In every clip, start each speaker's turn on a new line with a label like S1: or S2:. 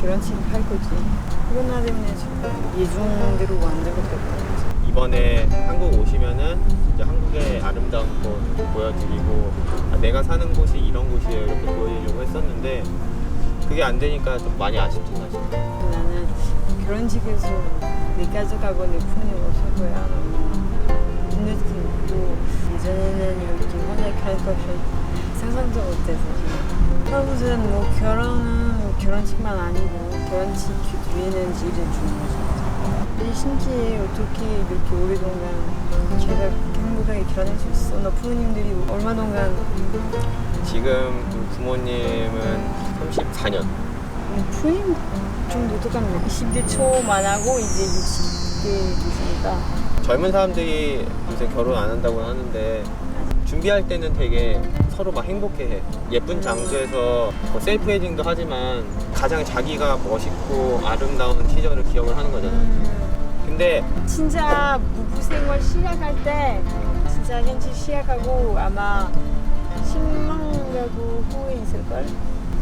S1: 결혼식을 할 거지. 코로나 때문에 지금 예정대로 안 되고 있고.
S2: 이번에 한국 오시면은 이제 한국의 아름다운 곳 보여드리고 아, 내가 사는 곳이 이런 곳이에요 이렇게 보여드리려고 했었는데 그게 안 되니까 좀 많이 아쉽지 사실.
S1: 나는 결혼식에서 내 가족하고 내 부모님 오실 거야. 한국은 뭐 결혼은 결혼식만 아니고 결혼식 뒤에는 일을 주는 거죠. 되게 신기해 어떻게 이렇게 오랫동안 제가 행복하게 결혼할 수 있어. 너 부모님들이 얼마 동안
S2: 지금 그 부모님은 34년.
S1: 부인 정도 똑같네. 20대 초만 하고 이제 60대 됐으니까.
S2: 젊은 사람들이 요새 결혼 안 한다고 하는데 준비할 때는 되게 서로 막 행복해해. 예쁜 장소에서 뭐 셀프 웨딩도 하지만 가장 자기가 멋있고 아름다운 시절을 기억을 하는 거잖아. 근데
S1: 진짜 부부 생활 시작할 때 진짜 현실 시작하고 아마 실망하고 후회 있을걸?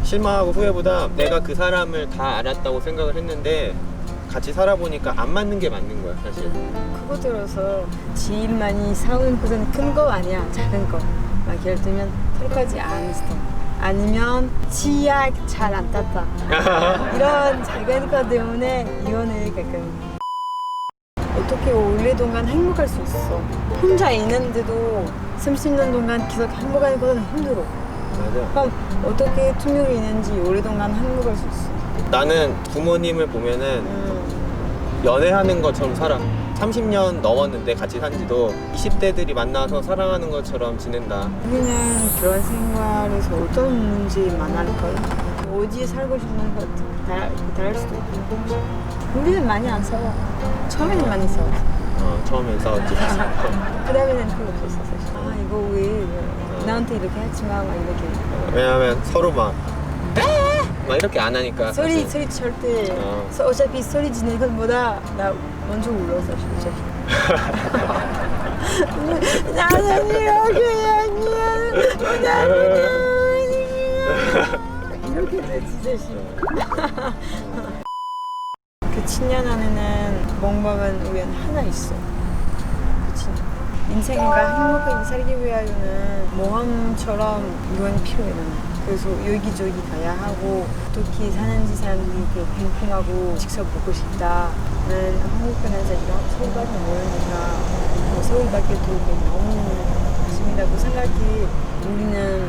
S2: 실망하고 후회보다 내가 그 사람을 다 알았다고 생각을 했는데 같이 살아보니까 안 맞는 게 맞는 거야 사실.
S1: 그거 들어서 제일 많이 싸우는 것은 큰 거 아니야 작은 거. 막 예를 들면 설거지 안 했어. 아니면 치약 잘 안 땄다. 이런 작은 것 때문에 이혼을 가끔 어떻게 오랫동안 행복할 수 있어 혼자 있는데도 30년 동안 계속 행복하는 것은 힘들어
S2: 맞아.
S1: 그럼 어떻게 두 명이 있는지 오랫동안 행복할 수 있어
S2: 나는 부모님을 보면은
S1: 음,
S2: 연애하는 것처럼 살아. 30년 넘었는데 같이 산 지도 20대들이 만나서 사랑하는 것처럼 지낸다.
S1: 우리는 그런 생활에서 어떤 문제 만날걸 어디에 살고 싶은 것 다- 다를 수도 있고 우리는 많이 안 싸워 처음에는 많이 싸워
S2: 어, 처음엔 싸웠지.
S1: 그 다음에는 그거 없었어 사실 아 이거 왜 나한테 이렇게 하지 마막 이렇게
S2: 왜냐하면 서로 막, 막 이렇게 안 하니까.
S1: 소리
S2: 사실.
S1: 소리 절대
S2: 어.
S1: 서- 어차피 소리 지르는 것보다 나 먼저 울어 사실 어차피 나는 이렇게 아니야. 나는 이렇게 돼 진짜 싫어 그 7년 안에는 뭔가는 우연 하나 있어. 그치 인생과 행복하게 살기 위하여는 모험처럼 이건 필요해 나는 그래서 여기저기 가야 하고 어떻게 사는지 사람들이 이렇게 궁금하고 직접 보고 싶다. 나는 한국 가는 자리가 서울밖에 모르니까 뭐 서울밖에 도움이 너무 있습니다고 생각해 우리는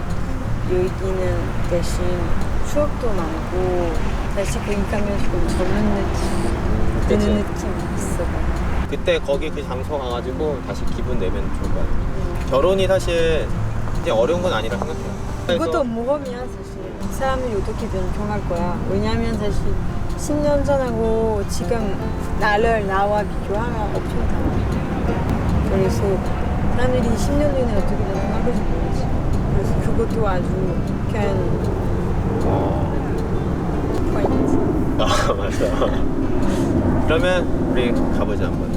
S1: 여기는 대신 추억도 많고 다시 거기 가면 좀 젊은 느낌 느낌이 있어
S2: 그때 거기 그 장소 가가지고 다시 기분 내면 좋을 것 같아. 결혼이 사실 이제 어려운 건 아니라 생각해요.
S1: 이것도 모험이야 사실 사람들이 어떻게 변경할 거야 왜냐면 사실 10년 전하고 지금 나를 나와 비교하면 엄청 달라 그래서 사람들이 10년 전에 어떻게 변경할 건지 모르지 그래서 그것도 아주 큰 포인트
S2: 아 맞아. 그러면 우리 가보자 한번.